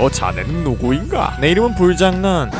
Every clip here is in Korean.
어 자네는 누구인가? 내 이름은 불장난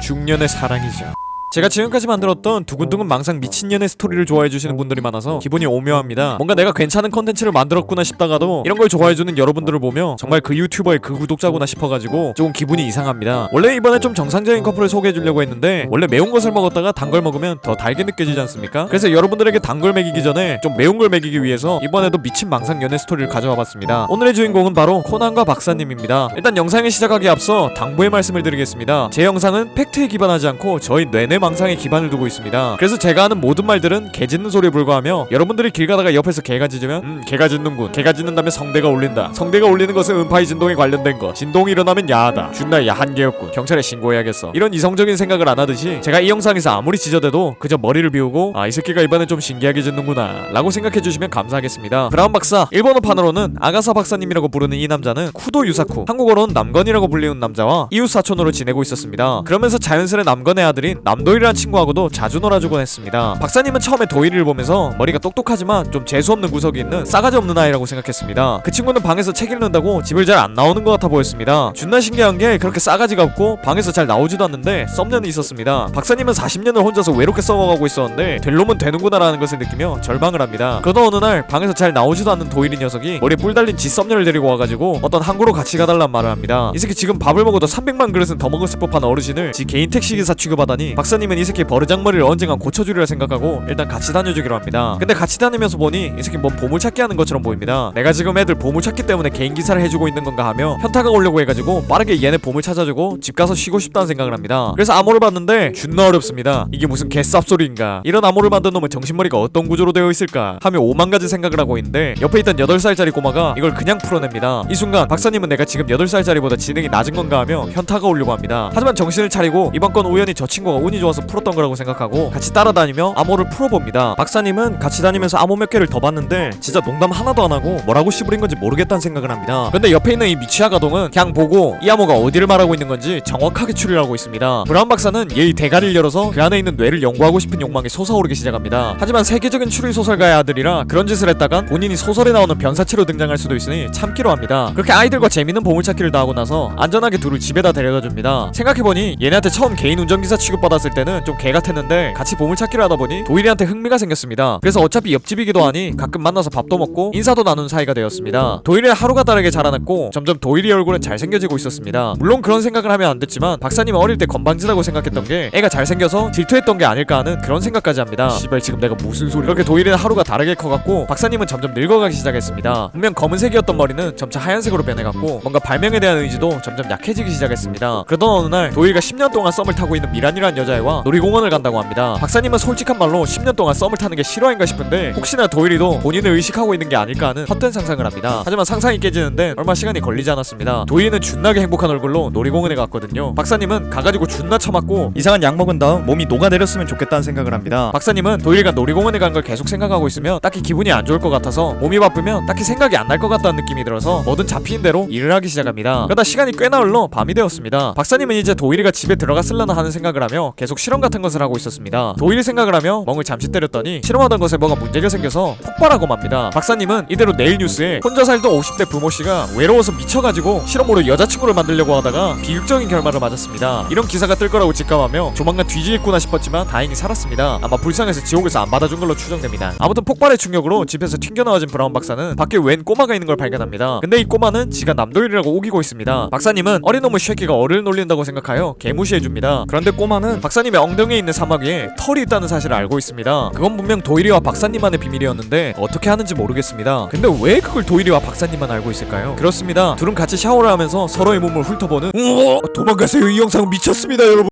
중년의 사랑이죠 제가 지금까지 만들었던 두근두근 망상 미친년의 스토리를 좋아해주시는 분들이 많아서 기분이 오묘합니다. 뭔가 내가 괜찮은 컨텐츠를 만들었구나 싶다가도 이런 걸 좋아해주는 여러분들을 보며 정말 그 유튜버의 그 구독자구나 싶어가지고 조금 기분이 이상합니다. 원래 이번에 좀 정상적인 커플을 소개해주려고 했는데 원래 매운 것을 먹었다가 단 걸 먹으면 더 달게 느껴지지 않습니까? 그래서 여러분들에게 단 걸 먹이기 전에 좀 매운 걸 먹이기 위해서 이번에도 미친 망상 연애 스토리를 가져와 봤습니다. 오늘의 주인공은 바로 코난과 박사님입니다. 일단 영상을 시작하기 앞서 당부의 말씀을 드리겠습니다. 제 영상은 팩트에 기반하지 않고 저희 뇌내 망상에 기반을 두고 있습니다. 그래서 제가 하는 모든 말들은 개 짖는 소리에 불과하며 여러분들이 길 가다가 옆에서 개가 짖으면 음 개가 짖는군. 개가 짖는다면 성대가 울린다. 성대가 울리는 것은 음파의 진동에 관련된 것. 진동이 일어나면 야하다. 준나 야한 개였군. 경찰에 신고해야겠어. 이런 이성적인 생각을 안 하듯이 제가 이 영상에서 아무리 짖어대도 그저 머리를 비우고 아 이 새끼가 이번엔 좀 신기하게 짖는구나 라고 생각해 주시면 감사하겠습니다. 브라운 박사 일본어판으로는 아가사 박사님이라고 부르는 이 남자는 쿠도 유사쿠 한국어로는 남건이라고 불리는 남자와 이웃 사촌으로 지내고 있었습니다. 그러면서 자연스레 남건의 아들인 남도 일이라는 친구하고도 자주 놀아주곤 했습니다. 박사님은 처음에 도일이를 보면서 머리가 똑똑하지만 좀 재수없는 구석이 있는 싸가지 없는 아이라고 생각했습니다. 그 친구는 방에서 책 읽는다고 집을 잘 안 나오는 것 같아 보였습니다. 존나 신기한 게 그렇게 싸가지가 없고 방에서 잘 나오지도 않는데 썸녀는 있었습니다. 박사님은 40년을 혼자서 외롭게 썩어가고 있었는데 될 놈은 되는구나라는 것을 느끼며 절망을 합니다. 그러던 어느 날 방에서 잘 나오지도 않는 도일이 녀석이 머리에 뿔 달린 지 썸녀를 데리고 와가지고 어떤 항구로 같이 가달란 말을 합니다. 이 새끼 지금 밥을 먹어도 300만 그릇은 더 먹었을 법한 어르신을 지 개인 택시 기사 취급하다니 박사님 은 이 새끼 버르장머리를 언젠간 고쳐주리라 생각하고 일단 같이 다녀주기로 합니다. 근데 같이 다니면서 보니 이 새끼 뭔 보물찾기 하는 것처럼 보입니다. 내가 지금 애들 보물찾기 때문에 개인 기사를 해주고 있는 건가 하며 현타가 오려고 해가지고 빠르게 얘네 보물 찾아주고 집 가서 쉬고 싶다는 생각을 합니다. 그래서 암호를 봤는데 존나 어렵습니다. 이게 무슨 개쌉소리인가? 이런 암호를 만든 놈의 정신머리가 어떤 구조로 되어 있을까? 하며 오만 가지 생각을 하고 있는데 옆에 있던 8살짜리 꼬마가 이걸 그냥 풀어냅니다. 이 순간 박사님은 내가 지금 8살짜리보다 지능이 낮은 건가 하며 현타가 오려고 합니다. 하지만 정신을 차리고 이번 건 우연히 저 친구가 운이 좋아 서 풀었던 거라고 생각하고 같이 따라다니며 암호를 풀어봅니다. 박사님은 같이 다니면서 암호 몇 개를 더 봤는데 진짜 농담 하나도 안 하고 뭐라고 씨부린 건지 모르겠다는 생각을 합니다. 근데 옆에 있는 이 미취학 아동은 그냥 보고 이 암호가 어디를 말하고 있는 건지 정확하게 추리하고 있습니다. 브라운 박사는 얘의 대가리를 열어서 그 안에 있는 뇌를 연구하고 싶은 욕망이 솟아오르기 시작합니다. 하지만 세계적인 추리 소설가의 아들이라 그런 짓을 했다간 본인이 소설에 나오는 변사체로 등장할 수도 있으니 참기로 합니다. 그렇게 아이들과 재밌는 보물찾기를 다 하고 나서 안전하게 둘을 집에다 데려다 줍니다. 생각해보니 얘네한테 처음 개인 운전기사 취급받았을 때는 좀 개 같았는데 같이 보물찾기를 하다 보니 도일이한테 흥미가 생겼습니다. 그래서 어차피 옆집이기도 하니 가끔 만나서 밥도 먹고 인사도 나눈 사이가 되었습니다. 도일이는 하루가 다르게 자라났고 점점 도일이 얼굴은 잘생겨지고 있었습니다. 물론 그런 생각을 하면 안 됐지만 박사님은 어릴 때 건방지다고 생각했던 게 애가 잘생겨서 질투했던 게 아닐까 하는 그런 생각까지 합니다. 씨발 지금 내가 무슨 소리? 이렇게 도일이는 하루가 다르게 커갔고 박사님은 점점 늙어가기 시작했습니다. 분명 검은색이었던 머리는 점차 하얀색으로 변해갔고 뭔가 발명에 대한 의지도 점점 약해지기 시작했습니다. 그러던 어느 날 도일이가 10년 동안 썸을 타고 있는 미란이라는 여자애와 놀이공원을 간다고 합니다. 박사님은 솔직한 말로 10년 동안 썸을 타는 게 실화인가 싶은데 혹시나 도일이도 본인을 의식하고 있는 게 아닐까 하는 헛된 상상을 합니다. 하지만 상상이 깨지는데 얼마 시간이 걸리지 않았습니다. 도일이는 준나게 행복한 얼굴로 놀이공원에 갔거든요. 박사님은 가가지고 준나 처맞고 이상한 약 먹은 다음 몸이 녹아내렸으면 좋겠다는 생각을 합니다. 박사님은 도일이가 놀이공원에 간 걸 계속 생각하고 있으면 딱히 기분이 안 좋을 것 같아서 몸이 바쁘면 딱히 생각이 안 날 것 같다는 느낌이 들어서 뭐든 잡히는 대로 일을 하기 시작합니다. 그러다 시간이 꽤나 흘러 밤이 되었습니다. 박사님은 이제 도일이가 집에 들어갔을려나 하는 생각을 하며 계속 실험 같은 것을 하고 있었습니다. 도일이 생각을 하며 멍을 잠시 때렸더니 실험하던 것에 뭐가 문제가 생겨서 폭발하고 맙니다. 박사님은 이대로 내일 뉴스에 혼자 살던 50대 부모 씨가 외로워서 미쳐가지고 실험으로 여자친구를 만들려고 하다가 비극적인 결말을 맞았습니다. 이런 기사가 뜰 거라고 직감하며 조만간 뒤지겠구나 싶었지만 다행히 살았습니다. 아마 불쌍해서 지옥에서 안 받아준 걸로 추정됩니다. 아무튼 폭발의 충격으로 집에서 튕겨나와진 브라운 박사는 밖에 웬 꼬마가 있는 걸 발견합니다. 근데 이 꼬마는 지가 남도일이라고 우기고 있습니다. 박사님은 어린 놈의 쉐끼가 어를 놀린다고 생각하여 개무시해줍니다. 그런데 꼬마는 박사님 의 엉덩이에 있는 사막 위에 털이 있다는 사실을 알고 있습니다. 그건 분명 도일이와 박사님만의 비밀이었는데 어떻게 하는지 모르겠습니다. 근데 왜 그걸 도일이와 박사님만 알고 있을까요? 그렇습니다. 둘은 같이 샤워를 하면서 서로의 몸을 훑어보는 우와 도망가세요 이 영상 미쳤습니다 여러분.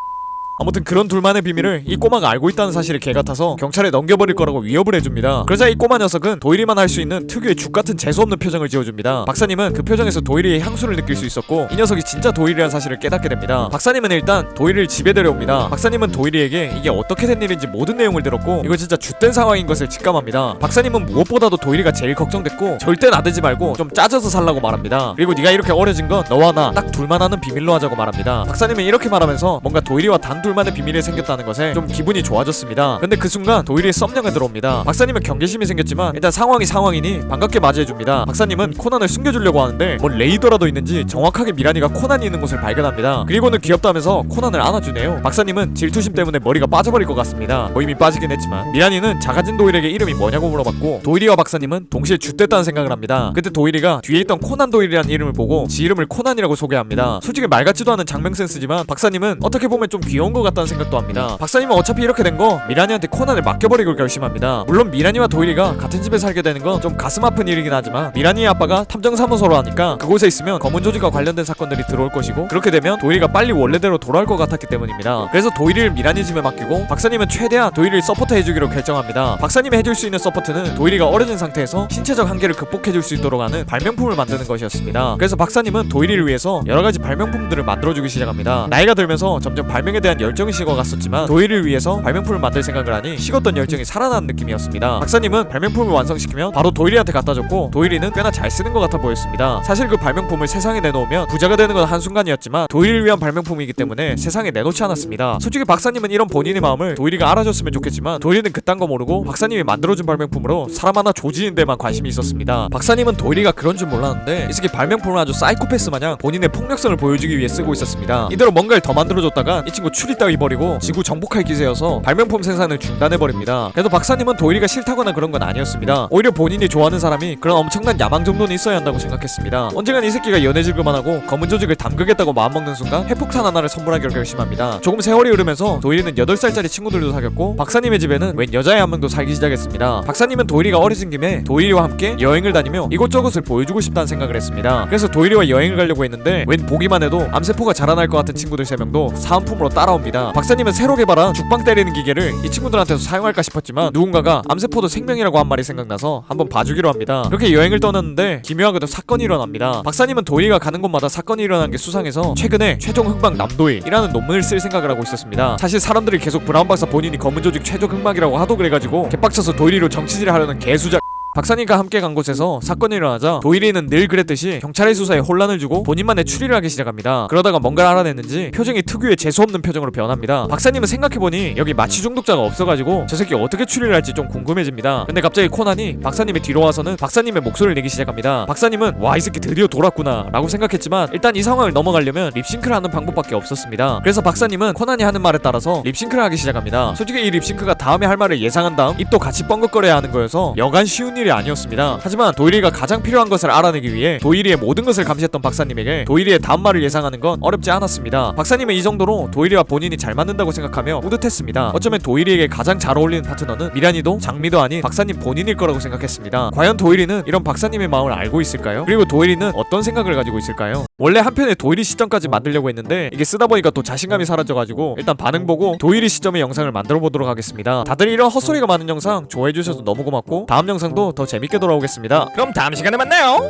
아무튼 그런 둘만의 비밀을 이 꼬마가 알고 있다는 사실을 개 같아서 경찰에 넘겨버릴 거라고 위협을 해줍니다. 그러자 이 꼬마 녀석은 도일이만 할 수 있는 특유의 죽 같은 재수 없는 표정을 지어줍니다. 박사님은 그 표정에서 도일이의 향수를 느낄 수 있었고 이 녀석이 진짜 도일이라는 사실을 깨닫게 됩니다. 박사님은 일단 도일이를 집에 데려옵니다. 박사님은 도일이에게 이게 어떻게 된 일인지 모든 내용을 들었고 이거 진짜 죗된 상황인 것을 직감합니다. 박사님은 무엇보다도 도일이가 제일 걱정됐고 절대 나대지 말고 좀 짜져서 살라고 말합니다. 그리고 네가 이렇게 어려진 건 너와 나 딱 둘만 아는 비밀로 하자고 말합니다. 박사님은 이렇게 말하면서 뭔가 도일이와 단둘 둘만의 비밀이 생겼다는 것에 좀 기분이 좋아졌습니다. 근데 그 순간 도일이의 썸녀가 들어옵니다. 박사님은 경계심이 생겼지만 일단 상황이 상황이니 반갑게 맞이해줍니다. 박사님은 코난을 숨겨주려고 하는데 뭐 레이더라도 있는지 정확하게 미란이가 코난이 있는 곳을 발견합니다. 그리고는 귀엽다면서 코난을 안아주네요. 박사님은 질투심 때문에 머리가 빠져버릴 것 같습니다. 뭐 이미 빠지긴 했지만 미란이는 작아진 도일에게 이름이 뭐냐고 물어봤고 도일이와 박사님은 동시에 쭌됐다는 생각을 합니다. 그때 도일이가 뒤에 있던 코난 도일이라는 이름을 보고 지 이름을 코난이라고 소개합니다. 솔직히 말 같지도 않은 장명 센스지만 박사님은 어떻게 보면 좀 귀여운 것 같다는 생각도 합니다. 박사님은 어차피 이렇게 된 거 미란이한테 코난을 맡겨버리고 결심합니다. 물론 미란이와 도일이가 같은 집에 살게 되는 건 좀 가슴 아픈 일이긴 하지만 미란이의 아빠가 탐정사무소로 하니까 그곳에 있으면 검은 조직과 관련된 사건들이 들어올 것이고 그렇게 되면 도일이가 빨리 원래대로 돌아올 것 같았기 때문입니다. 그래서 도일이를 미란이 집에 맡기고 박사님은 최대한 도일이를 서포트 해주기로 결정합니다. 박사님이 해줄 수 있는 서포트는 도일이가 어려진 상태에서 신체적 한계를 극복해줄 수 있도록 하는 발명품을 만드는 것이었습니다. 그래서 박사님은 도일이를 위해서 여러 가지 발명품들을 만들어주기 시작합니다. 나이가 들면서 점점 발명에 대한 열 정이 식어갔었지만 도일이를 위해서 발명품을 만들 생각을 하니 식었던 열정이 살아나는 느낌이었습니다. 박사님은 발명품을 완성시키면 바로 도일이한테 갖다 줬고 도일이는 꽤나 잘 쓰는 것 같아 보였습니다. 사실 그 발명품을 세상에 내놓으면 부자가 되는 건 한순간이었지만 도일이를 위한 발명품이기 때문에 세상에 내놓지 않았습니다. 솔직히 박사님은 이런 본인의 마음을 도일이가 알아줬으면 좋겠지만 도일이는 그딴 거 모르고 박사님이 만들어준 발명품으로 사람 하나 조지는 데만 관심이 있었습니다. 박사님은 도일이가 그런 줄 몰랐는데 이 새끼 발명품을 아주 사이코패스 마냥 본인의 폭력성을 보여주기 위해 쓰고 있었습니다. 이대로 뭔가를 더 만들어줬다가 이 친구 추리 따위 버리고 지구 정복할 기세여서 발명품 생산을 중단해버립니다. 그래도 박사님은 도일이가 싫다거나 그런 건 아니었습니다. 오히려 본인이 좋아하는 사람이 그런 엄청난 야망 정도는 있어야 한다고 생각했습니다. 언젠간 이 새끼가 연애질 그만 하고 검은 조직을 담그겠다고 마음먹는 순간 핵폭탄 하나를 선물하기로 결심합니다. 조금 세월이 흐르면서 도일이는 8살짜리 친구들도 사귀었고 박사님의 집에는 웬 여자애 한 명도 살기 시작했습니다. 박사님은 도일이가 어려진 김에 도일이와 함께 여행을 다니며 이곳저곳을 보여주고 싶다는 생각을 했습니다. 그래서 도일이와 여행을 가려고 했는데 웬 보기만 해도 암세포가 자라날 것 같은 친구들 3명도 사은품으로 따라옵니다. 박사님은 새로 개발한 죽방 때리는 기계를 이 친구들한테서 사용할까 싶었지만 누군가가 암세포도 생명이라고 한 말이 생각나서 한번 봐주기로 합니다. 그렇게 여행을 떠났는데 기묘하게도 사건이 일어납니다. 박사님은 도일이가 가는 곳마다 사건이 일어난 게 수상해서 최근에 최종 흑막 남도일이라는 논문을 쓸 생각을 하고 있었습니다. 사실 사람들이 계속 브라운 박사 본인이 검은 조직 최종 흑막이라고 하도 그래가지고 개빡쳐서 도일이로 정치질을 하려는 개수작 박사님과 함께 간 곳에서 사건이 일어나자 도일이는 늘 그랬듯이 경찰의 수사에 혼란을 주고 본인만의 추리를 하기 시작합니다. 그러다가 뭔가를 알아냈는지 표정이 특유의 재수없는 표정으로 변합니다. 박사님은 생각해보니 여기 마취 중독자가 없어가지고 저 새끼 어떻게 추리를 할지 좀 궁금해집니다. 근데 갑자기 코난이 박사님의 뒤로 와서는 박사님의 목소리를 내기 시작합니다. 박사님은 와 이 새끼 드디어 돌았구나 라고 생각했지만 일단 이 상황을 넘어가려면 립싱크를 하는 방법밖에 없었습니다. 그래서 박사님은 코난이 하는 말에 따라서 립싱크를 하기 시작합니다. 솔직히 이 립싱크가 다음에 할 말을 예상한 다음 입도 같이 뻥긋거려야 하는 거여서 여간 쉬운 일이 아니었습니다. 하지만 도일이가 가장 필요한 것을 알아내기 위해 도일이의 모든 것을 감시했던 박사님에게 도일이의 다음 말을 예상하는 건 어렵지 않았습니다. 박사님은 이 정도로 도일이와 본인이 잘 맞는다고 생각하며 뿌듯했습니다. 어쩌면 도일이에게 가장 잘 어울리는 파트너는 미란이도 장미도 아닌 박사님 본인일 거라고 생각했습니다. 과연 도일이는 이런 박사님의 마음을 알고 있을까요? 그리고 도일이는 어떤 생각을 가지고 있을까요? 원래 한편의 도일이 시점까지 만들려고 했는데 이게 쓰다 보니까 또 자신감이 사라져가지고 일단 반응 보고 도일이 시점의 영상을 만들어 보도록 하겠습니다. 다들 이런 헛소리가 많은 영상 좋아해 주셔서 너무 고맙고 다음 영상도 더 재밌게 돌아오겠습니다. 그럼 다음 시간에 만나요.